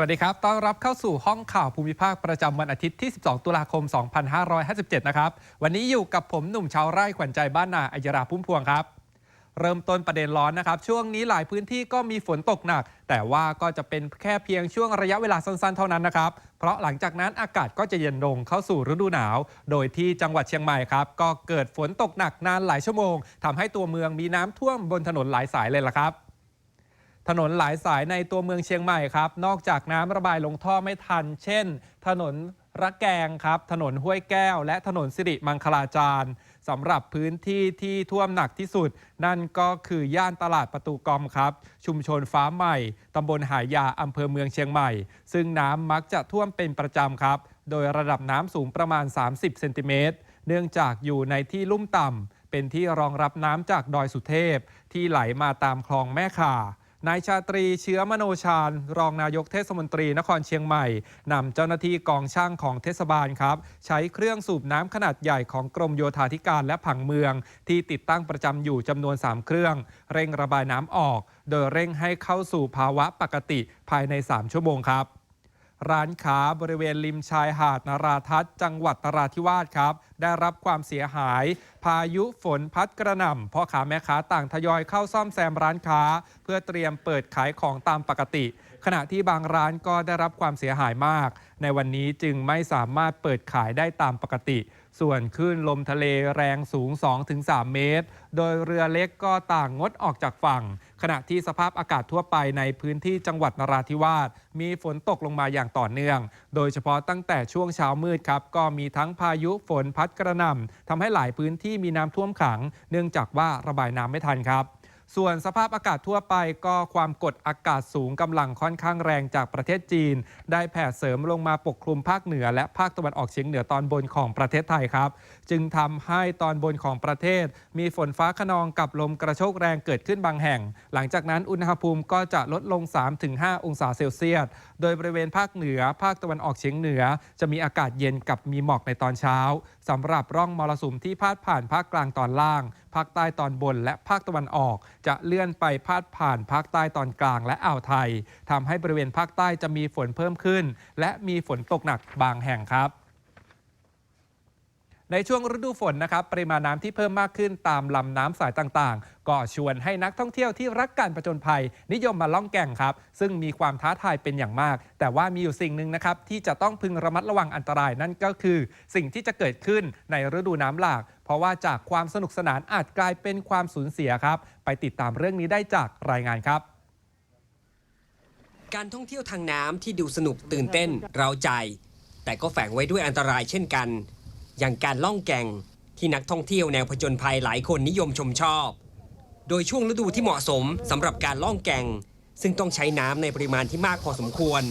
วัสดีครับ ต้อนรับเข้าสู่ห้องข่าวภูมิภาคประจำวันอาทิตย์ที่ 12 ตุลาคม 2557 นะครับ วันนี้อยู่กับผมหนุ่มชาวไร่ขวัญใจบ้านนาอัยราพุ่มพวงครับ เริ่มต้นประเด็นร้อนนะครับ ช่วงนี้หลายพื้นที่ก็มีฝนตกหนัก แต่ว่าก็จะเป็นแค่เพียงช่วงระยะเวลาสั้นๆ เท่านั้นนะครับ เพราะหลังจากนั้นอากาศก็จะเย็นลงเข้าสู่ฤดูหนาว โดยที่จังหวัดเชียงใหม่ครับ ก็เกิดฝนตกหนักนานหลายชั่วโมงทำให้ตัวเมืองมีน้ำท่วมบนถนนหลายสายเลยล่ะครับ ถนนหลายสายในตัวเมืองเชียงใหม่ครับ นอกจากน้ำระบายลงท่อไม่ทัน เช่น ถนนระแกงครับ ถนนห้วยแก้ว และถนนสิริมังคลาจารย์สำหรับพื้นที่ที่ท่วมหนักที่สุด นั่นก็คือย่านตลาดประตูกอมครับ ชุมชนฟ้าใหม่ตำบลหายาอำเภอเมืองเชียงใหม่ ซึ่งน้ำมักจะท่วมเป็นประจำครับ โดยระดับน้ำสูงประมาณ 30 เซนติเมตร เนื่องจากอยู่ในที่ลุ่มต่ำเป็นที่รองรับน้ำจากดอยสุเทพ ที่ไหลมาตามคลองแม่ข่า นายชาตรีเชื้อมโนชาญ รองนายกเทศมนตรีนครเชียงใหม่นำเจ้าหน้าที่กองช่างของเทศบาลครับ ใช้เครื่องสูบน้ำขนาดใหญ่ของกรมโยธาธิการและผังเมือง ที่ติดตั้งประจำอยู่จำนวน 3 เครื่อง เร่งระบายน้ำออก โดยเร่งให้เข้าสู่ภาวะปกติภายใน 3 ชั่วโมงครับ ร้านค้าบริเวณริมชายหาดนาราทัศน์จังหวัดนราธิวาสครับ ได้รับความเสียหาย พายุฝนพัดกระหน่ำพ่อค้าแม่ค้าต่างทยอยเข้าซ่อมแซมร้านค้า เพื่อเตรียมเปิดขายของตามปกติ ขณะที่บางร้านก็ได้รับความเสียหายมาก ในวันนี้จึงไม่สามารถเปิดขายได้ตามปกติ ส่วนคลื่นลมทะเลแรงสูง 2-3 เมตร โดยเรือเล็กก็ต่างงดออกจากฝั่ง ขณะที่สภาพอากาศทั่วไปในพื้นที่จังหวัดนราธิวาสมีฝนตกลงมาอย่างต่อเนื่อง โดยเฉพาะตั้งแต่ช่วงเช้ามืดครับก็มีทั้งพายุฝนพัดกระหน่ำทำให้หลายพื้นที่มีน้ำท่วมขัง เนื่องจากว่าระบายน้ำไม่ทันครับ ส่วนสภาพอากาศทั่วไปก็ความกดอากาศสูงกำลังค่อนข้างแรงจากประเทศจีน ได้แผ่เสริมลงมาปกคลุมภาคเหนือ และภาคตะวันออกเฉียงเหนือตอนบนของประเทศไทยครับ จึงทำให้ตอนบนของประเทศ มีฝนฟ้าขนองกับลมกระโชกแรงเกิดขึ้นบางแห่ง หลังจากนั้นอุณหภูมิก็จะลดลง 3-5 องศาเซลเซียส โดยบริเวณภาคเหนือ ภาคตะวันออกเฉียงเหนือ จะมีอากาศเย็นกับมีหมอกในตอนเช้าสำหรับร่องมรสุมที่พาดผ่านภาคกลางตอนล่าง ภาคใต้ตอนบนและภาคตะวันออก จะเลื่อนไปพาดผ่านภาคใต้ตอนกลางและอ่าวไทยทำให้บริเวณภาคใต้จะมีฝนเพิ่มขึ้น และมีฝนตกหนักบางแห่งครับ ในช่วงฤดูฝนนะครับปริมาณน้ำที่เพิ่มมากขึ้นตามลำน้ำสายต่างๆ ก็ชวนให้นักท่องเที่ยวที่รักการประจนภัย นิยมมาล่องแก่งครับ ซึ่งมีความท้าทายเป็นอย่างมาก แต่ว่ามีอยู่สิ่งหนึ่งนะครับที่จะต้องพึงระมัดระวังอันตรายนั่นก็คือ สิ่งที่จะเกิดขึ้นในฤดูน้ำหลาก เพราะว่าจากความสนุกสนานอาจกลายเป็นความสูญเสียครับ ไปติดตามเรื่องนี้ได้จากรายงานครับการท่องเที่ยวทางน้ำที่ดูสนุกตื่นเต้นเราใจ แต่ก็แฝงไว้ด้วยอันตรายเช่นกัน อย่างการล่องแก่งที่นักท่องเที่ยวแนวผจญภัยหลายคนนิยมชมชอบ โดยช่วงฤดูที่เหมาะสมสำหรับการล่องแก่ง ซึ่งต้องใช้น้ำในปริมาณที่มากพอสมควร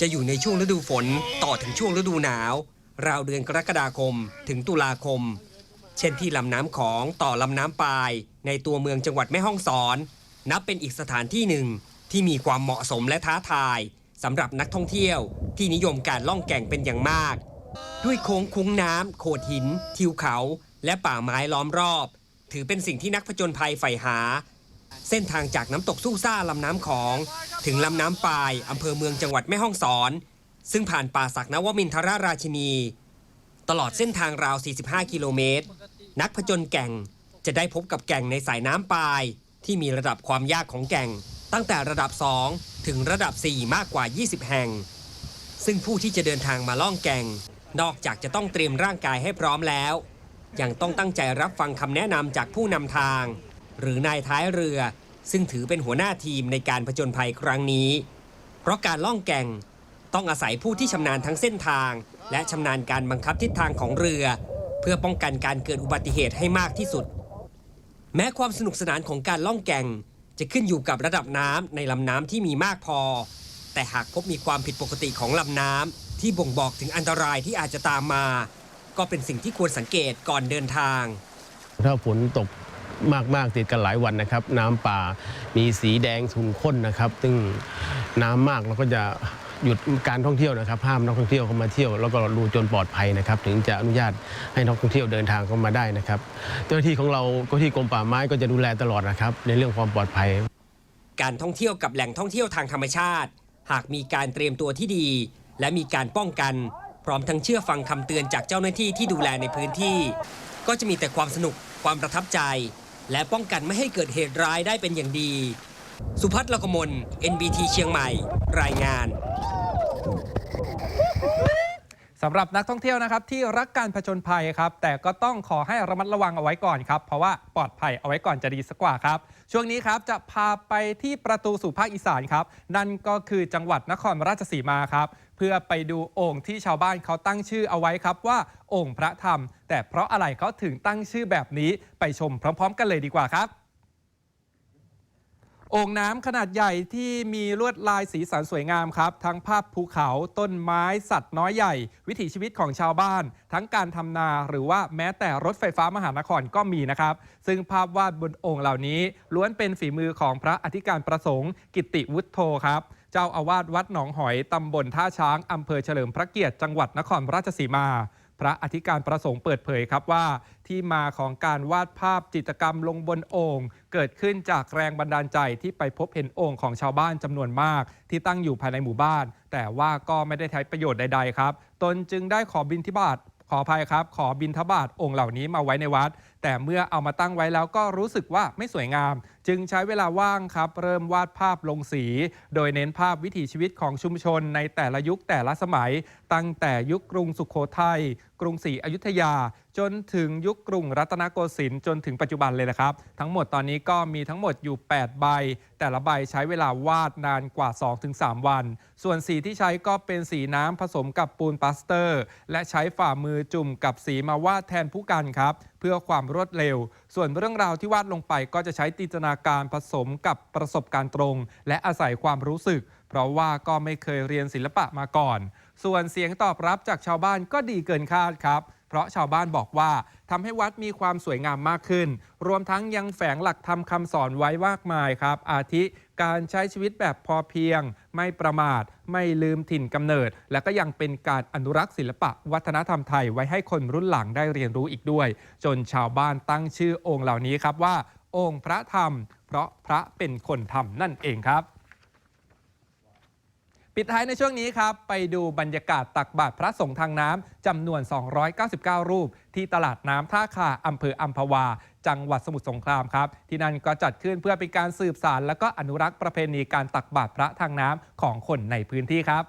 จะอยู่ในช่วงฤดูฝนต่อถึงช่วงฤดูหนาว ราวเดือนกรกฎาคมถึงตุลาคม เช่นที่ลำน้ำของต่อลำน้ำปาย ในตัวเมืองจังหวัดแม่ฮ่องสอน นับเป็นอีกสถานที่หนึ่งที่มีความเหมาะสมและท้าทายสำหรับนักท่องเที่ยวที่นิยมการล่องแก่งเป็นอย่างมาก ด้วยโค้งคุ้งน้ำโขดหิน ทิวเขา และป่าไม้ล้อมรอบ ถือเป็นสิ่งที่นักผจญภัยใฝ่หา เส้นทางจากน้ำตกสู้ซ่าลำน้ำของ ถึงลำน้ำปายอำเภอเมืองจังหวัดแม่ฮ่องสอน ซึ่งผ่านป่าศักนวมินทรราชินี ตลอดเส้นทางราว 45 กิโลเมตร นักผจญแก่งจะได้พบกับแก่งในสายน้ำปาย ที่มีระดับความยากของแก่ง ตั้งแต่ระดับ 2 ถึงระดับ 4 มากกว่า 20 แห่ง ซึ่งผู้ที่จะเดินทางมาล่องแก่ง นอกจากจะต้องเตรียมร่างกายให้พร้อมแล้ว ยังต้องตั้งใจรับฟังคำแนะนำจากผู้นำทาง หรือนายท้ายเรือ ซึ่งถือเป็นหัวหน้าทีมในการผจญภัยครั้งนี้ เพราะการล่องแก่งต้องอาศัยผู้ที่ชำนาญทั้งเส้นทาง และชำนาญการบังคับทิศทางของเรือ เพื่อป้องกันการเกิดอุบัติเหตุให้มากที่สุด แม้ความสนุกสนานของการล่องแก่ง จะขึ้นอยู่กับระดับน้ำในลำน้ำที่มีมากพอ แต่หากพบมีความผิดปกติของลำน้ำ ที่บ่งบอกถึงอันตรายที่อาจจะตามมา ก็เป็นสิ่งที่ควรสังเกตก่อนเดินทาง ถ้าฝนตกมาก ๆ ติดกันหลายวันนะครับ น้ำป่ามีสีแดงขุ่นข้นนะครับ ซึ่งน้ำมากเราก็จะหยุดการท่องเที่ยวนะครับห้ามนักท่องเที่ยวเข้ามาเที่ยว แล้วก็ดูจนปลอดภัยนะครับ ถึงจะอนุญาตให้นักท่องเที่ยวเดินทางเข้ามาได้นะครับ เจ้าหน้าที่ของเราก็ที่กรมป่าไม้ก็จะดูแลตลอดนะครับ ในเรื่องความปลอดภัย การท่องเที่ยวกับแหล่งท่องเที่ยวทางธรรมชาติ หากมีการเตรียมตัวที่ดี และมีการป้องกัน พร้อมทั้งเชื่อฟังคำเตือนจากเจ้าหน้าที่ที่ดูแลในพื้นที่ ก็จะมีแต่ความสนุกความประทับใจ และป้องกันไม่ให้เกิดเหตุร้ายได้เป็นอย่างดี สุพัฒน์ลกมล NBT เชียงใหม่ รายงานสำหรับนักท่องเที่ยวนะครับที่รักการผจญภัยครับแต่ก็ต้องขอให้ระมัดระวังเอาไว้ก่อนครับเพราะว่าปลอดภัยเอาไว้ก่อนจะดีสักกว่าครับ ช่วงนี้ครับจะพาไปที่ประตูสู่ภาคอีสานครับ นั่นก็คือจังหวัดนครราชสีมาครับ เพื่อไปดูโอ่งที่ชาวบ้านเขาตั้งชื่อเอาไว้ครับว่าโอ่งพระธรรม แต่เพราะอะไรเขาถึงตั้งชื่อแบบนี้ไปชมพร้อม ๆ กันเลยดีกว่าครับ โอ่งน้ำขนาดใหญ่ที่มีลวดลายสีสันสวยงามครับ ทั้งภาพภูเขาต้นไม้สัตว์น้อยใหญ่ วิถีชีวิตของชาวบ้าน ทั้งการทำนาหรือว่าแม้แต่รถไฟฟ้ามหานครก็มีนะครับ ซึ่งภาพวาดบนโอ่งเหล่านี้ล้วนเป็นฝีมือของพระอธิการประสงค์ กิติวุฒโธครับเจ้าอาวาสวัดหนองหอย ตำบลท่าช้าง อำเภอเฉลิมพระเกียรติ จังหวัดนครราชสีมา พระอธิการประสงค์เปิดเผยครับว่า ที่มาของการวาดภาพจิตรกรรมลงบนโอ่ง เกิดขึ้นจากแรงบันดาลใจที่ไปพบเห็นองค์ของชาวบ้านจำนวนมาก ที่ตั้งอยู่ภายในหมู่บ้าน แต่ว่าก็ไม่ได้ใช้ประโยชน์ใด ๆ ครับ ตนจึงได้ขอบินทิบาตขออภัยครับ ขอบินทบาทองค์เหล่านี้มาไว้ในวัดแต่เมื่อเอามาตั้งไว้แล้วก็รู้สึกว่าไม่สวยงาม จึงใช้เวลาว่างครับ เริ่มวาดภาพลงสี โดยเน้นภาพวิถีชีวิตของชุมชนในแต่ละยุคแต่ละสมัย ตั้งแต่ยุคกรุงสุขโขทัยกรุงศรีอยุธยา จนถึงยุคกรุงรัตนโกสินทร์จนถึงปัจจุบันเลยนะครับ ทั้งหมดตอนนี้ก็มีทั้งหมดอยู่ 8 ใบ แต่ละใบใช้เวลาวาดนานกว่า 2-3 วัน ส่วนสีที่ใช้ก็เป็นสีน้ำผสมกับปูนปาสเตอร์ และใช้ฝ่ามือจุ่มกับสีมาวาดแทนผู้กันครับเพื่อความรวดเร็ว ส่วนเรื่องราวที่วาดลงไปก็จะใช้จินตนาการผสมกับประสบการณ์ตรง และอาศัยความรู้สึก เพราะว่าก็ไม่เคยเรียนศิลปะมาก่อน ส่วนเสียงตอบรับจากชาวบ้านก็ดีเกินคาดครับ เพราะชาวบ้านบอกว่าทำให้วัดมีความสวยงามมากขึ้น รวมทั้งยังแฝงหลักธรรมคำสอนไว้มากมายครับ อาทิการใช้ชีวิตแบบพอเพียง ไม่ประมาท ไม่ลืมถิ่นกำเนิด และก็ยังเป็นการอนุรักษ์ศิลปะ วัฒนธรรมไทยไว้ให้คนรุ่นหลังได้เรียนรู้อีกด้วย จนชาวบ้านตั้งชื่อองค์เหล่านี้ครับว่า องค์พระธรรม เพราะพระเป็นคนทำนั่นเองครับ ปิดท้ายในช่วงนี้ครับ ไปดูบรรยากาศตักบาตรพระสงฆ์ทางน้ำจำนวน 299 รูป ที่ตลาดน้ำท่าคาอำเภออัมพวา จังหวัดสมุทรสงครามครับ ที่นั่นก็จัดขึ้นเพื่อเป็นการสืบสาร และก็อนุรักษ์ประเพณีการตักบาตรพระทางน้ำของคนในพื้นที่ครับ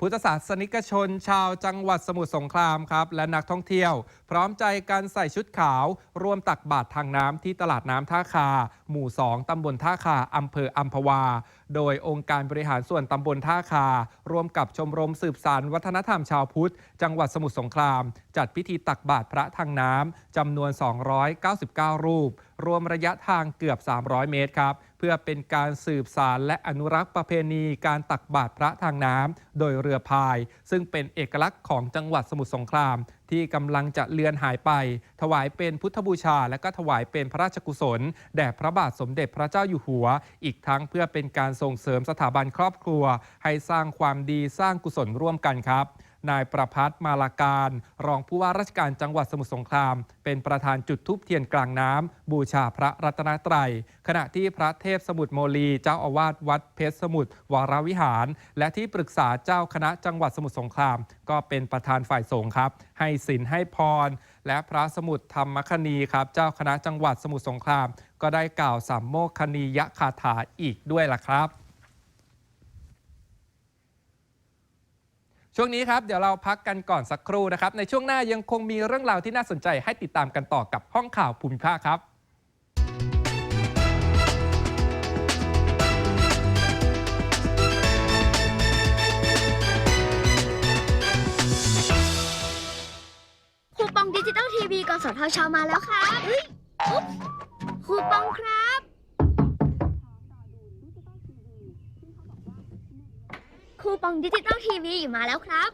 พุทธศาสนิกชนชาวจังหวัดสมุทรสงครามครับ และนักท่องเที่ยว พร้อมใจกันใส่ชุดขาวร่วมตักบาตรทางน้ำที่ตลาดน้ำท่าคา หมู่ 2 ตำบลท่าคาอำเภออัมพวา โดยองค์การบริหารส่วนตำบลท่าคา ร่วมกับชมรมสืบสารวัฒนธรรมชาวพุทธ จังหวัดสมุทรสงคราม จัดพิธีตักบาตรพระทางน้ำจำนวน 299 รูป รวมระยะทางเกือบ 300 เมตรครับเพื่อเป็นการสืบสารและอนุรักษ์ประเพณีการตักบาตรพระทางน้ำโดยเรือพาย ซึ่งเป็นเอกลักษณ์ของจังหวัดสมุทรสงคราม ที่กำลังจะเลือนหายไป ถวายเป็นพุทธบูชา และก็ถวายเป็นพระราชกุศล แด่พระบาทสมเด็จพระเจ้าอยู่หัว อีกทั้งเพื่อเป็นการส่งเสริมสถาบันครอบครัว ให้สร้างความดีสร้างกุศลร่วมกันครับ นายประพัฒน์มาลาการ รองผู้ว่าราชการจังหวัดสมุทรสงคราม เป็นประธานจุดทูปเทียนกลางน้ำ บูชาพระรัตนตรัย ขณะที่พระเทพสมุทรโมลี เจ้าอาวาสวัดเพชรสมุทรวรวิหาร และที่ปรึกษาเจ้าคณะจังหวัดสมุทรสงคราม ก็เป็นประธานฝ่ายสงฆ์ครับ ให้ศีลให้พร และพระสมุทรธรรมคณีครับ เจ้าคณะจังหวัดสมุทรสงคราม ก็ได้กล่าวสัมโมคณียคาถาอีกด้วยล่ะครับ ช่วงนี้ครับ เดี๋ยวเราพักกันก่อนสักครู่นะครับ ในช่วงหน้ายังคงมีเรื่องราวที่น่าสนใจให้ติดตามกันต่อกับห้องข่าวภูมิภาคครับคูปองดิจิตอลทีวีกสทชมาแล้วครับคูปองครับ คูปองดิจิตอลทีวีมาแล้วครับ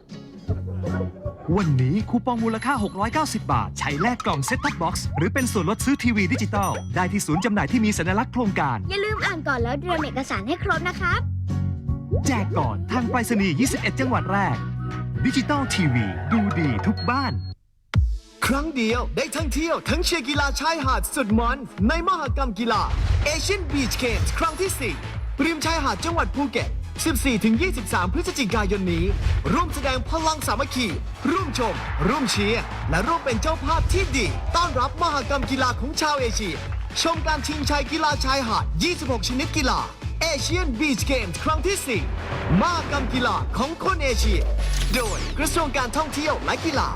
วันนี้คูปองมูลค่า 690 บาท ใช้แลกกล่องเซ็ตท็อปบ็อกซ์หรือเป็นส่วนลดซื้อทีวีดิจิตอลได้ที่ศูนย์จำหน่ายที่มีสัญลักษณ์โครงการ อย่าลืมอ่านก่อนแล้วเตรียมเอกสารให้ครบนะครับ แจกก่อนทางไปรษณีย์ 21 จังหวัดแรก ดิจิตอลทีวีดูดีทุกบ้าน ครั้งเดียวได้ทั้งเที่ยวทั้งเชียร์กีฬาชายหาดสุดมันในมหกรรมกีฬา Asian Beach Games ครั้งที่ 4 ริมชายหาดจังหวัดภูเก็ต 14-23 พฤศจิกายนนี้ ร่วมแสดงพลังสามัคคี ร่วมชม ร่วมเชียร์ และร่วมเป็นเจ้าภาพที่ดี ต้อนรับมหกรรมกีฬาของชาวเอเชีย ชมการชิงชัยกีฬาชายหาด 26 ชนิดกีฬาเอเชียนบีชเกมส์ครั้งที่ 4 มหกรรมกีฬาของคนเอเชีย โดยกระทรวงการท่องเที่ยวและกีฬา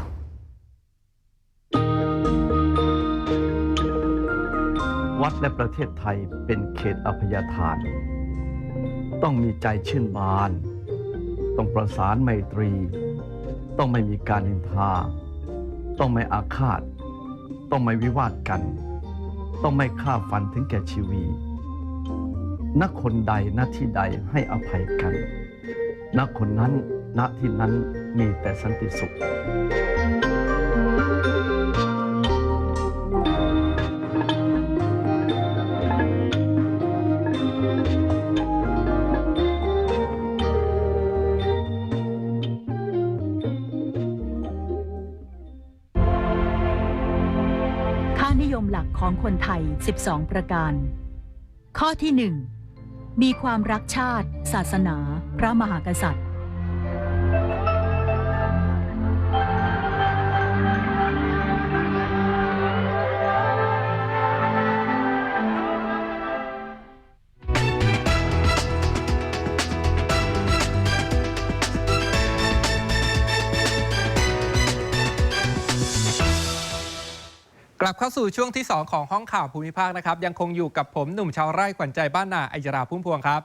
วัดและประเทศไทยเป็นเขตอภัยทาน ต้องมีใจชื่นบาน ต้องประสานไมตรี ต้องไม่มีการนินทา ต้องไม่อาฆาต ต้องไม่วิวาทกัน ต้องไม่ฆ่าฟันถึงแก่ชีวีนักคนใดหน้าที่ใดให้อภัยกันนักคนนั้นณที่นั้นมีแต่สันติสุขานิยมหลักของคนไทย 12 ประการ ข้อที่ 1 มีความรักชาติ ศาสนา พระมหากษัตริย์ สู่ช่วงที่ 2 ของห้องข่าวภูมิภาคนะครับ ยังคงอยู่กับผมหนุ่มชาวไร่ขวัญใจบ้านนาอัยราพุ่มพวงครับ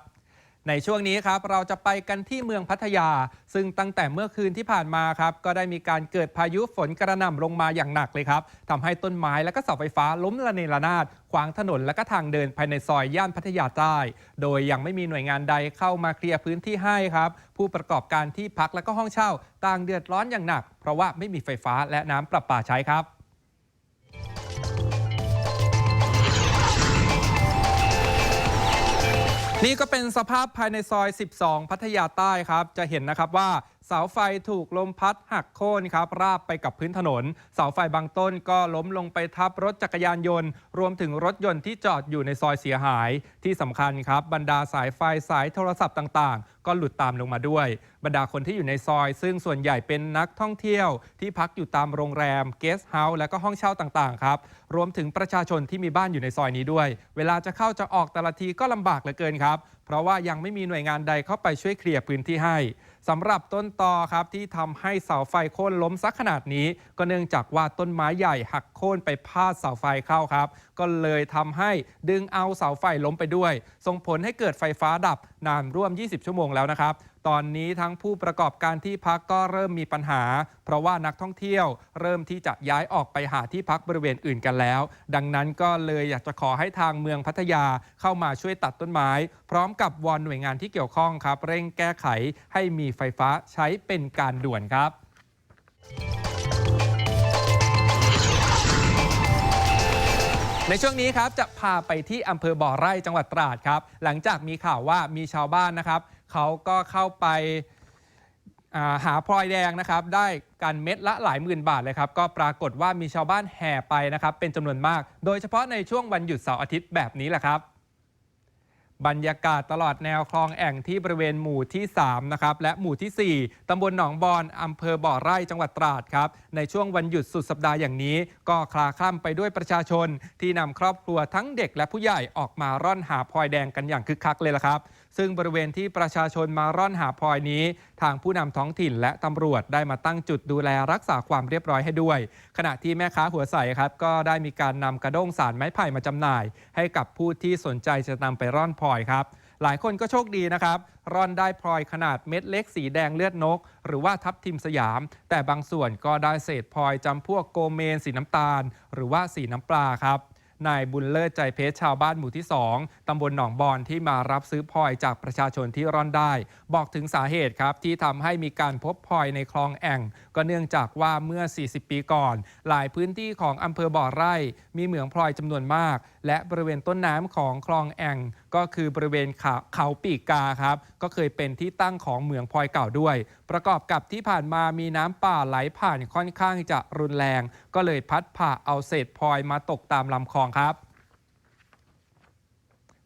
ในช่วงนี้ครับเราจะไปกันที่เมืองพัทยา ซึ่งตั้งแต่เมื่อคืนที่ผ่านมาครับก็ได้มีการเกิดพายุฝนกระหน่ำลงมาอย่างหนักเลยครับทำให้ต้นไม้และก็เสาไฟฟ้าล้มระเนระนาดขวางถนนและก็ทางเดินภายในซอยย่านพัทยาใต้ โดยยังไม่มีหน่วยงานใดเข้ามาเคลียร์พื้นที่ให้ครับ ผู้ประกอบการที่พักและก็ห้องเช่าต่างเดือดร้อนอย่างหนัก เพราะว่าไม่มีไฟฟ้าและน้ำประปาใช้ครับ นี่ก็เป็นสภาพภายในซอย 12 พัทยาใต้ครับ จะเห็นนะครับว่าเสาไฟถูกลมพัดหักโค่นครับ ราบไปกับพื้นถนน เสาไฟบางต้นก็ล้มลงไปทับรถจักรยานยนต์ รวมถึงรถยนต์ที่จอดอยู่ในซอยเสียหาย ที่สำคัญครับ บรรดาสายไฟสายโทรศัพท์ต่างๆ ก็หลุดตามลงมาด้วย บรรดาคนที่อยู่ในซอย ซึ่งส่วนใหญ่เป็นนักท่องเที่ยวที่พักอยู่ตามโรงแรมเกสต์เฮาส์และก็ห้องเช่าต่างๆครับ รวมถึงประชาชนที่มีบ้านอยู่ในซอยนี้ด้วย เวลาจะเข้าจะออกแต่ละทีก็ลำบากเหลือเกินครับ เพราะว่ายังไม่มีหน่วยงานใดเข้าไปช่วยเคลียร์พื้นที่ให้สำหรับต้นตอครับที่ทำให้เสาไฟโค่นล้มซักขนาดนี้ ก็เนื่องจากว่าต้นไม้ใหญ่หักโค่นไปพาดเสาไฟเข้าครับ ก็เลยทำให้ดึงเอาเสาไฟล้มไปด้วย ส่งผลให้เกิดไฟฟ้าดับนานร่วม 20 ชั่วโมงแล้วนะครับ ตอนนี้ทั้งผู้ประกอบการที่พักก็เริ่มมีปัญหา เพราะว่านักท่องเที่ยว เริ่มที่จะย้ายออกไปหาที่พักบริเวณอื่นกันแล้ว ดังนั้นก็เลยอยากจะขอให้ทางเมืองพัทยาเข้ามาช่วยตัดต้นไม้ พร้อมกับวอนหน่วยงานที่เกี่ยวข้องครับ เร่งแก้ไขให้มีไฟฟ้าใช้เป็นการด่วนครับในช่วงนี้ครับจะพาไปที่อำเภอบ่อไร่จังหวัดตราดครับ หลังจากมีข่าวว่ามีชาวบ้านนะครับ เขาก็เข้าไปาหาพลอยแดงนะครับ ได้กันเม็ดละหลายหมื่นบาทเลยครับ ก็ปรากฏว่ามีชาวบ้านแห่ไปนะครับ เป็นจำนวนมาก โดยเฉพาะในช่วงวันหยุดเสาร์อาทิตย์แบบนี้แหละครับ บรรยากาศตลอดแนวคลองแอ่งที่บริเวณหมู่ที่3นะครับและหมู่ทีสี่4ตำบลหนองบอนอำเภอบ่อไร่จังหวัดตราดครับ ในช่วงวันหยุดสุดสัปดาห์อย่างนี้ ก็คลาคล่ำไปด้วยประชาชน ที่นำครอบครัวทั้งเด็กและผู้ใหญ่ออกมาร่อนหาพลอยแดงกันอย่างคึกคักเลยละครับ ซึ่งบริเวณที่ประชาชนมาร่อนหาพลอยนี้ ทางผู้นำท้องถิ่นและตำรวจได้มาตั้งจุดดูแลรักษาความเรียบร้อยให้ด้วย ขณะที่แม่ค้าหัวใสครับก็ได้มีการนำกระด้งสารไม้ไผ่มาจำหน่าย ให้กับผู้ที่สนใจจะนำไปร่อนพลอยครับหลายคนก็โชคดีนะครับ ร่อนได้พลอยขนาดเม็ดเล็กสีแดงเลือดนก หรือว่าทับทิมสยาม แต่บางส่วนก็ได้เศษพลอยจำพวกโกเมนสีน้ำตาล หรือว่าสีน้ำปลาครับ นายบุญเลิศใจเพชรชาวบ้านหมู่ที่ 2 ตำบลหนองบอนที่มารับซื้อพลอยจากประชาชนที่ร่อนได้ บอกถึงสาเหตุครับที่ทำให้มีการพบพลอยในคลองแอ่ง ก็เนื่องจากว่าเมื่อ 40 ปีก่อน หลายพื้นที่ของอำเภอบ่อไร่ มีเหมืองพลอยจำนวนมาก และบริเวณต้นน้ำของคลองแอ่ง ก็คือบริเวณเขาเขาปีกกาครับ ก็เคยเป็นที่ตั้งของเหมืองพลอยเก่าด้วย ประกอบกับที่ผ่านมามีน้ำป่าไหลผ่านค่อนข้างจะรุนแรง ก็เลยพัดผ่าเอาเศษพลอยมาตกตามลำคลองครับ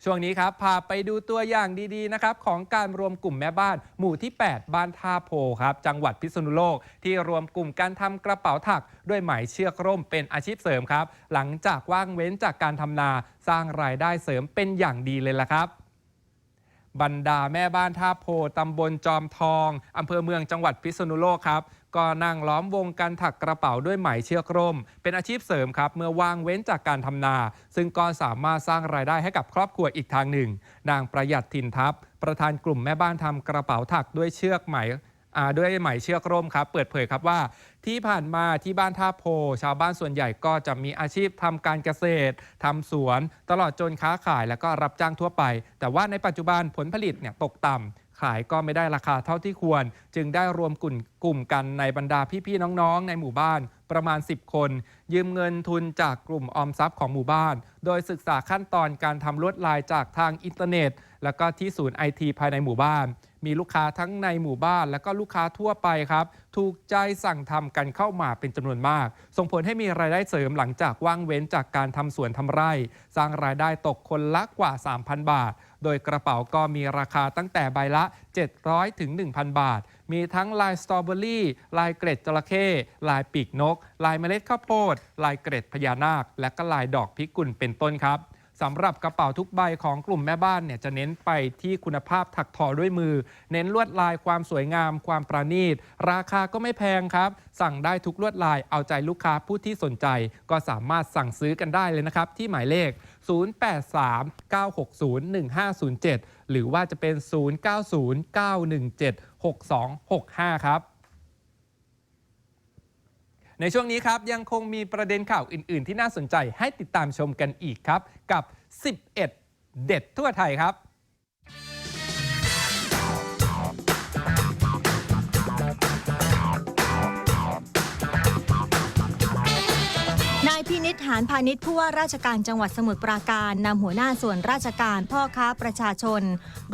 ช่วงนี้ครับพาไปดูตัวอย่างดีๆนะครับของการรวมกลุ่มแม่บ้าน หมู่ที่ 8 บ้านท่าโพครับจังหวัดพิษณุโลก ที่รวมกลุ่มการทำกระเป๋าถัก ด้วยไหมเชือกร่มเป็นอาชีพเสริมครับ หลังจากว่างเว้นจากการทำนาสร้างรายได้เสริมเป็นอย่างดีเลยล่ะครับบรรดาแม่บ้านท่าโพตำบลจอมทอง อำเภอเมืองจังหวัดพิษณุโลกครับ ก็นั่งล้อมวงการถักกระเป๋าด้วยไหมเชือกร่ม เป็นอาชีพเสริมครับ เมื่อว่างเว้นจากการทำนา ซึ่งก็สามารถสร้างรายได้ให้กับครอบครัวอีกทางหนึ่ง นางประหยัดถิ่นทัพ ประธานกลุ่มแม่บ้านทำกระเป๋าถักด้วยเชือกไหมด้วยไหมเชือกร่มครับ เปิดเผยครับว่าที่ผ่านมาที่บ้านท่าโพ ชาวบ้านส่วนใหญ่ก็จะมีอาชีพทำการเกษตรทำสวน ตลอดจนค้าขายแล้วก็รับจ้างทั่วไป แต่ว่าในปัจจุบันผลผลิตเนี่ยตกต่ำ ขายก็ไม่ได้ราคาเท่าที่ควร จึงได้รวมกลุ่มกลุ่มกันในบรรดาพี่ๆน้องๆ ในหมู่บ้านประมาณ 10 คน ยืมเงินทุนจากกลุ่มออมทรัพย์ของหมู่บ้าน โดยศึกษาขั้นตอนการทำลวดลายจากทางอินเทอร์เน็ต แล้วก็ที่ศูนย์ไอทีภายในหมู่บ้าน มีลูกค้าทั้งในหมู่บ้าน แล้วก็ลูกค้าทั่วไปครับ ถูกใจสั่งทำกันเข้ามาเป็นจำนวนมาก ส่งผลให้มีรายได้เสริมหลังจากว่างเว้นจากการทำสวนทำไร่ สร้างรายได้ตกคนละกว่า 3,000 บาท โดยกระเป๋าก็มีราคาตั้งแต่ใบละ 700 ถึง 1,000 บาท มีทั้งลายสตรอเบอรี่ ลายเกร็ดจระเข้ลายปีกนก ลายเมล็ดข้าวโพด ลายเกร็ดพญานาค และก็ลายดอกพิกุลเป็นต้นครับสำหรับกระเป๋าทุกใบของกลุ่มแม่บ้านเนี่ยจะเน้นไปที่คุณภาพถักทอด้วยมือ เน้นลวดลายความสวยงาม ความประณีต ราคาก็ไม่แพงครับ สั่งได้ทุกลวดลายเอาใจลูกค้าผู้ที่สนใจ ก็สามารถสั่งซื้อกันได้เลยนะครับ ที่หมายเลข 0839601507 หรือว่าจะเป็น 0909176265 ครับ ในช่วงนี้ครับยังคงมีประเด็นข่าวอื่น ๆ ที่น่าสนใจให้ติดตามชมกันอีกครับ กับ 11 เด็ดทั่วไทยครับ หานพาณิชย์ผู้ว่าราชการจังหวัดสมุทรปราการนำหัวหน้าส่วนราชการพ่อค้าประชาชน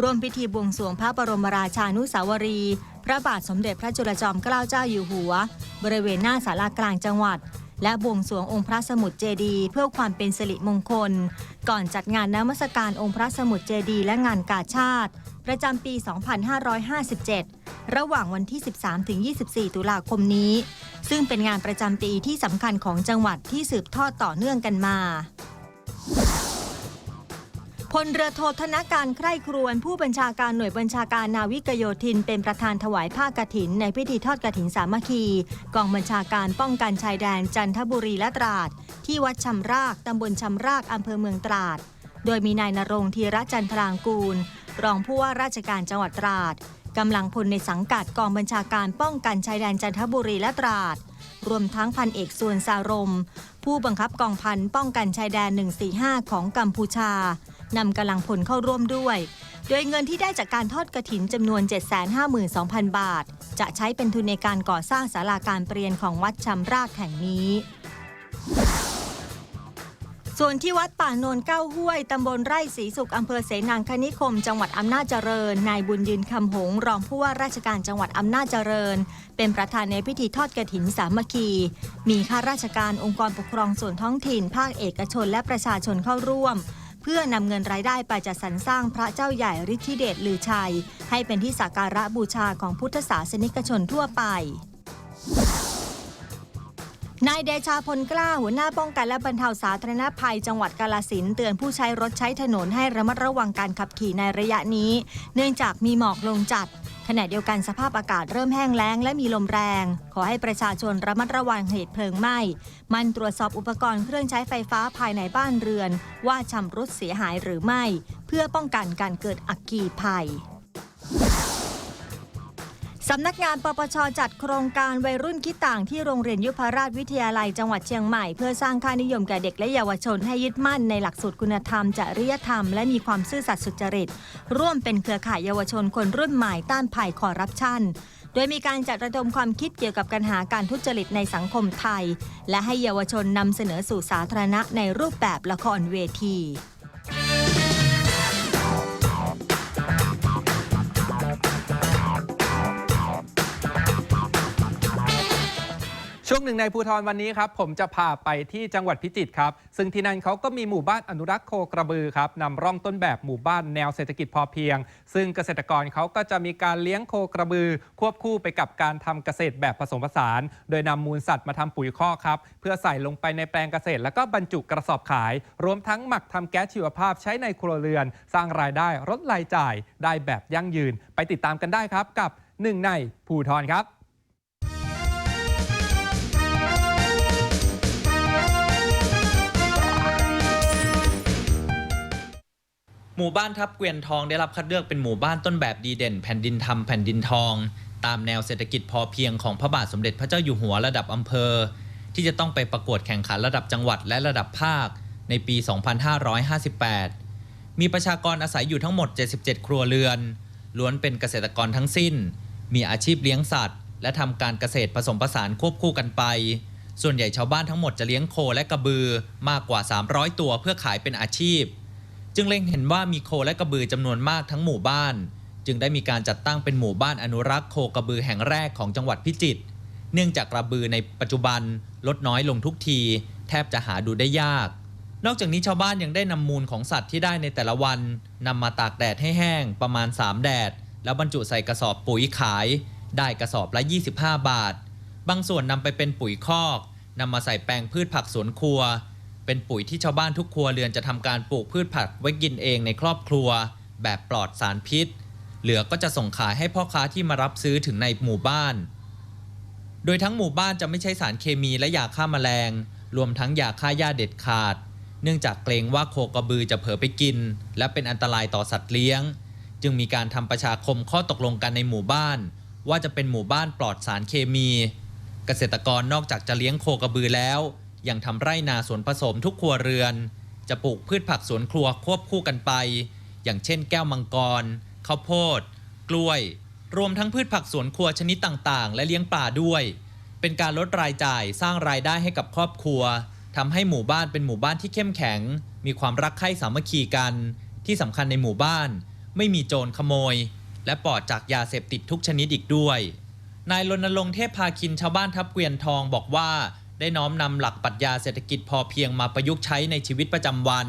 ร่วมพิธีบวงสรวงพระบรมราชานุสาวรี พระบาทสมเด็จพระจุลจอมเกล้าเจ้าอยู่หัว บริเวณหน้าศาลากลางจังหวัด และบวงสรวงองค์พระสมุทรเจดีเพื่อความเป็นสิริมงคล ก่อนจัดงานนมัสการองค์พระสมุทรเจดีและงานกาชาติ ประจำปี 2557 ระหว่างวันที่ 13-24 ตุลาคมนี้ ซึ่งเป็นงานประจำปีที่สำคัญของจังหวัดที่สืบทอดต่อเนื่องกันมาพลเรือโทธนการใคร่ครวญผู้บัญชาการหน่วยบัญชาการนาวิกโยธิน เป็นประธานถวายผ้ากฐิน ในพิธีทอดกฐินสามัคคี กองบัญชาการป้องกันชายแดนจันทบุรีและตราด ที่วัดชำรากตำบลชำรากอำเภอเมืองตราด โดยมีนายนรงค์ธีระจันทรางกูล รองผู้ว่าราชการจังหวัดตราด กำลังพลในสังกัดกองบัญชาการป้องกันชายแดนจันทบุรีและตราด รวมทั้งพันเอกส่วนสารม ผู้บังคับกองพันป้องกันชายแดน 145 ของกัมพูชานำกำลังพลเข้าร่วมด้วย โดยเงินที่ได้จากการทอดกระถินจำนวน 752,000 บาท จะใช้เป็นทุนในการก่อสร้างศาลาการเปลี่ยนของวัดชำรากแห่งนี้ ส่วนที่วัดป่าโนนเก้าห้วยตำบลไร่ศรีสุขอำเภอเสนางคณิคม จังหวัดอำนาจเจริญนายบุญยืนคำหงส์รองผู้ว่าราชการจังหวัดอำนาจเจริญ เป็นประธานในพิธีทอดกระถินสามัคคี มีข้าราชการองค์กรปกครองส่วนท้องถิ่น ภาคเอกชนและประชาชนเข้าร่วม เพื่อนำเงินรายได้ไปจัดสรรสร้างพระเจ้าใหญ่ฤทธิเดชลือชัย ให้เป็นที่สักการะบูชาของพุทธศาสนิกชนทั่วไป นายเดชาพลกล้าหัวหน้าป้องกันและบรรเทาสาธารณภัยจังหวัดกาลสินเตือนผู้ใช้รถใช้ถนนให้ระมัดระวังการขับขี่ในระยะนี้ เนื่องจากมีหมอกลงจัดขณะเดียวกันสภาพอากาศเริ่มแห้งแล้งและมีลมแรง ขอให้ประชาชนระมัดระวังเหตุเพลิงไหม้ มันตรวจสอบอุปกรณ์เครื่องใช้ไฟฟ้าภายในบ้านเรือน ว่าชำรุดเสียหายหรือไม่ เพื่อป้องกันการเกิดอัคคีภัยำนักงานปปชจัดโครงการวัยรุ่นคิดต่างที่โรงเรียนยุพราชวิทยาลัยจังหวัดเชียงใหม่ เพื่อสร้างค่านิยมแก่เด็กและเยาวชนให้ยึดมั่นในหลักสูตรคุณธรรม จริยธรรม และมีความซื่อสัตย์สุจริต ร่วมเป็นเครือข่ายเยาวชนคนรุ่นใหม่ต้านภัยคอร์รัปชันโดยมีการจัดระดมความคิดเกี่ยวกับปัญหาการทุจริตในสังคมไทย และให้เยาวชนนำเสนอสู่สาธารณะในรูปแบบละครเวที ช่วงหนึ่งในภูทรวันนี้ครับ ผมจะพาไปที่จังหวัดพิจิตรครับ ซึ่งที่นั่นเขาก็มีหมู่บ้านอนุรักษ์โคกระบือครับนำร่องต้นแบบหมู่บ้านแนวเศรษฐกิจพอเพียง ซึ่งเกษตรกรเขาก็จะมีการเลี้ยงโคกระบือ ควบคู่ไปกับการทำเกษตรแบบผสมผสาน โดยนำมูลสัตว์มาทำปุ๋ยคอกครับ เพื่อใส่ลงไปในแปลงเกษตร แล้วก็บรรจุกระสอบขาย รวมทั้งหมักทำแก๊สชีวภาพใช้ในครัวเรือน สร้างรายได้ลดรายจ่ายได้แบบยั่งยืน ไปติดตามกันได้ครับกับหนึ่งในภูทรครับ หมู่บ้านทับเกวียนทองได้รับคัดเลือกเป็นหมู่บ้านต้นแบบดีเด่น แผ่นดินธรรมแผ่นดินทอง ตามแนวเศรษฐกิจพอเพียงของพระบาทสมเด็จพระเจ้าอยู่หัวระดับอำเภอ ที่จะต้องไปประกวดแข่งขันระดับจังหวัดและระดับภาค ในปี 2558 มีประชากรอาศัยอยู่ทั้งหมด 77 ครัวเรือน ล้วนเป็นเกษตรกรทั้งสิ้น มีอาชีพเลี้ยงสัตว์ และทำการเกษตรผสมผสานควบคู่กันไป ส่วนใหญ่ชาวบ้านทั้งหมดจะเลี้ยงโคและกระบือมากกว่า 300 ตัวเพื่อขายเป็นอาชีพ จึงเล็งเห็นว่ามีโคและกระบือจำนวนมากทั้งหมู่บ้าน จึงได้มีการจัดตั้งเป็นหมู่บ้านอนุรักษ์โคกระบือแห่งแรกของจังหวัดพิจิตรเนื่องจากกระบือในปัจจุบันลดน้อยลงทุกที แทบจะหาดูได้ยาก นอกจากนี้ชาวบ้านยังได้นำมูลของสัตว์ที่ได้ในแต่ละวันนำมาตากแดดให้แห้งประมาณ 3 แดด แล้วบรรจุใส่กระสอบปุ๋ยขาย ได้กระสอบละ 25 บาท บางส่วนนำไปเป็นปุ๋ยคอกนำมาใส่แปลงพืชผักสวนครัว เป็นปุ๋ยที่ชาวบ้านทุกครัวเรือนจะทำการปลูกพืชผักไว้กินเองในครอบครัว แบบปลอดสารพิษ เหลือก็จะส่งขายให้พ่อค้าที่มารับซื้อถึงในหมู่บ้าน โดยทั้งหมู่บ้านจะไม่ใช้สารเคมีและยาฆ่าแมลง รวมทั้งยาฆ่าหญ้าเด็ดขาด เนื่องจากเกรงว่าโคกระบือจะเผลอไปกิน และเป็นอันตรายต่อสัตว์เลี้ยง จึงมีการทำประชาคมข้อตกลงกันในหมู่บ้าน ว่าจะเป็นหมู่บ้านปลอดสารเคมี เกษตรกรนอกจากจะเลี้ยงโคกระบือแล้ว ยังทำไร่นาสวนผสมทุกครัวเรือน จะปลูกพืชผักสวนครัวควบคู่กันไป อย่างเช่นแก้วมังกรข้าวโพด กล้วย รวมทั้งพืชผักสวนครัวชนิดต่างๆ และเลี้ยงปลาด้วย เป็นการลดรายจ่ายสร้างรายได้ให้กับครอบครัวทำให้หมู่บ้านเป็นหมู่บ้านที่เข้มแข็ง มีความรักใคร่สามัคคีกัน ที่สำคัญในหมู่บ้าน ไม่มีโจรขโมย และปลอดจากยาเสพติดทุกชนิดอีกด้วย นายรณรงค์เทพพาคินชาวบ้านทับเกวียนทองบอกว่า ได้น้อมนำหลักปรัชญาเศรษฐกิจพอเพียงมาประยุกต์ใช้ในชีวิตประจำวัน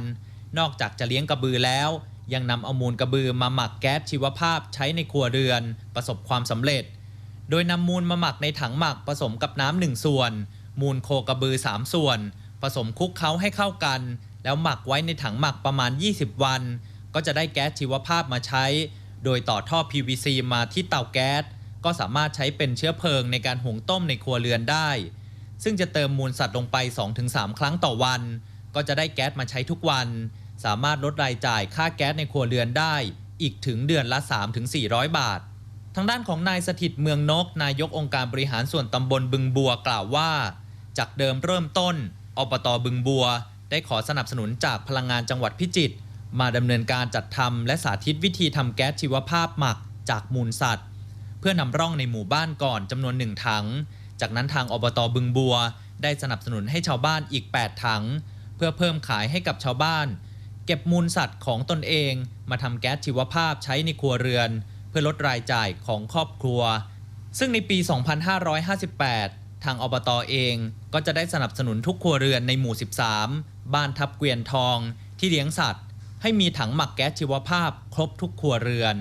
นอกจากจะเลี้ยงกระบือแล้ว ยังนำเอามูลกระบือมาหมักแก๊สชีวภาพใช้ในครัวเรือน ประสบความสำเร็จ โดยนำมูลมาหมักในถังหมักผสมกับน้ำหนึ่งส่วน มูลโคกระบือ 3 ส่วน ผสมคลุกเคล้าให้เข้ากัน แล้วหมักไว้ในถังหมักประมาณ 20 วัน ก็จะได้แก๊สชีวภาพมาใช้ โดยต่อท่อ PVC มาที่เตาแก๊สก็สามารถใช้เป็นเชื้อเพลิงในการหุงต้มในครัวเรือนได้ ซึ่งจะเติมมูลสัตว์ลงไป 2-3 ครั้งต่อวัน ก็จะได้แก๊สมาใช้ทุกวัน สามารถลดรายจ่ายค่าแก๊สในครัวเรือนได้อีกถึงเดือนละ 3-400 บาท ทางด้านของนายสถิตเมืองนก นายกองค์การบริหารส่วนตำบลบึงบัวกล่าวว่า จากเดิมเริ่มต้นอบตบึงบัว ได้ขอสนับสนุนจากพลังงานจังหวัดพิจิตรมาดำเนินการจัดทำและสาธิตวิธีทำแก๊สชีวภาพหมักจากมูลสัตว์ เพื่อนำร่องในหมู่บ้านก่อนจำนวนหนึ่งถัง จากนั้นทางอบตบึงบัว ได้สนับสนุนให้ชาวบ้านอีก 8 ถัง เพื่อเพิ่มขายให้กับชาวบ้าน เก็บมูลสัตว์ของตนเอง มาทำแก๊สชีวภาพใช้ในครัวเรือน เพื่อลดรายจ่ายของครอบครัว ซึ่งในปี 2558 ทางอบตเองก็จะได้สนับสนุนทุกครัวเรือนในหมู่ 13 บ้านทับเกวียนทองที่เลี้ยงสัตว์ ให้มีถังหมักแก๊สชีวภาพ ครบทุกครัวเรือน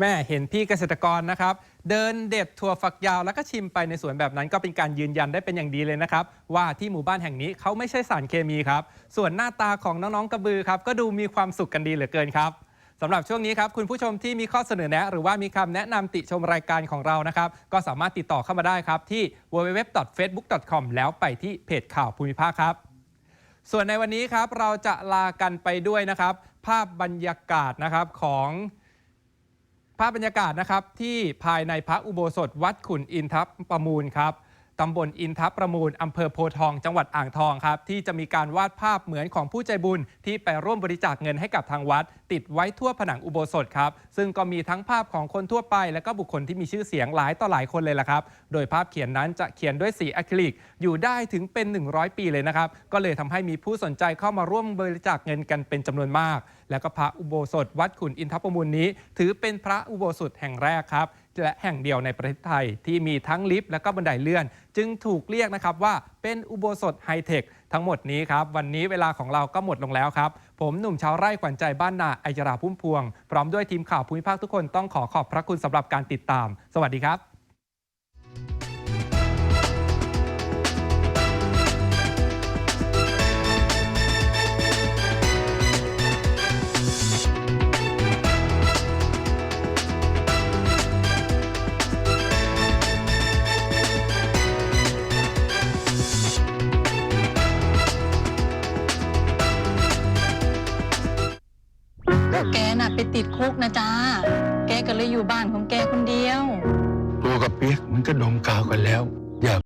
แม่เห็นพี่เกษตรกรนะครับ เดินเด็ดถั่วฝักยาวแล้วก็ชิมไปในสวนแบบนั้น ก็เป็นการยืนยันได้เป็นอย่างดีเลยนะครับ ว่าที่หมู่บ้านแห่งนี้เขาไม่ใช่สารเคมีครับ ส่วนหน้าตาของน้องๆกระบือครับ ก็ดูมีความสุขกันดีเหลือเกินครับสำหรับช่วงนี้ครับ คุณผู้ชมที่มีข้อเสนอแนะ หรือว่ามีคำแนะนำติชมรายการของเรานะครับ ก็สามารถติดต่อเข้ามาได้ครับ ที่ www.facebook.com แล้วไปที่เพจข่าวภูมิภาคครับ ส่วนในวันนี้ครับเราจะลากันไปด้วยนะครับ ภาพบรรยากาศนะครับของ ภาพบรรยากาศนะครับที่ภายในพระอุโบสถวัดขุนอินทรประมูลครับ ตำบลอินทประมูลอำเภอโพทอง จังหวัดอ่างทองครับ ที่จะมีการวาดภาพเหมือนของผู้ใจบุญ ที่ไปร่วมบริจาคเงินให้กับทางวัด ติดไว้ทั่วผนังอุโบสถครับ ซึ่งก็มีทั้งภาพของคนทั่วไป และก็บุคคลที่มีชื่อเสียงหลายต่อหลายคนเลยล่ะครับ โดยภาพเขียนนั้นจะเขียนด้วยสีอะคริลิกอยู่ได้ถึงเป็น 100 ปีเลยนะครับก็เลยทำให้มีผู้สนใจเข้ามาร่วมบริจาคเงินกันเป็นจำนวนมาก แล้วก็พระอุโบสถ วัดขุนอินทประมูลนี้ ถือเป็นพระอุโบสถแห่งแรกครับ และแห่งเดียวในประเทศไทยที่มีทั้งลิฟต์และก็บันไดเลื่อน จึงถูกเรียกนะครับว่าเป็นอุโบสถไฮเทคทั้งหมดนี้ครับวันนี้เวลาของเราก็หมดลงแล้วครับ ผมหนุ่มชาวไร่ขวัญใจบ้านนาอัยราพุ่มพวง พร้อมด้วยทีมข่าวภูมิภาคทุกคนต้องขอขอบพระคุณสำหรับการติดตาม สวัสดีครับ คุกนะจ๊ะแกก็เลยอยู่บ้านของแกคนเดียว ตัวกับเปียกมันก็ดมกาวกันแล้ว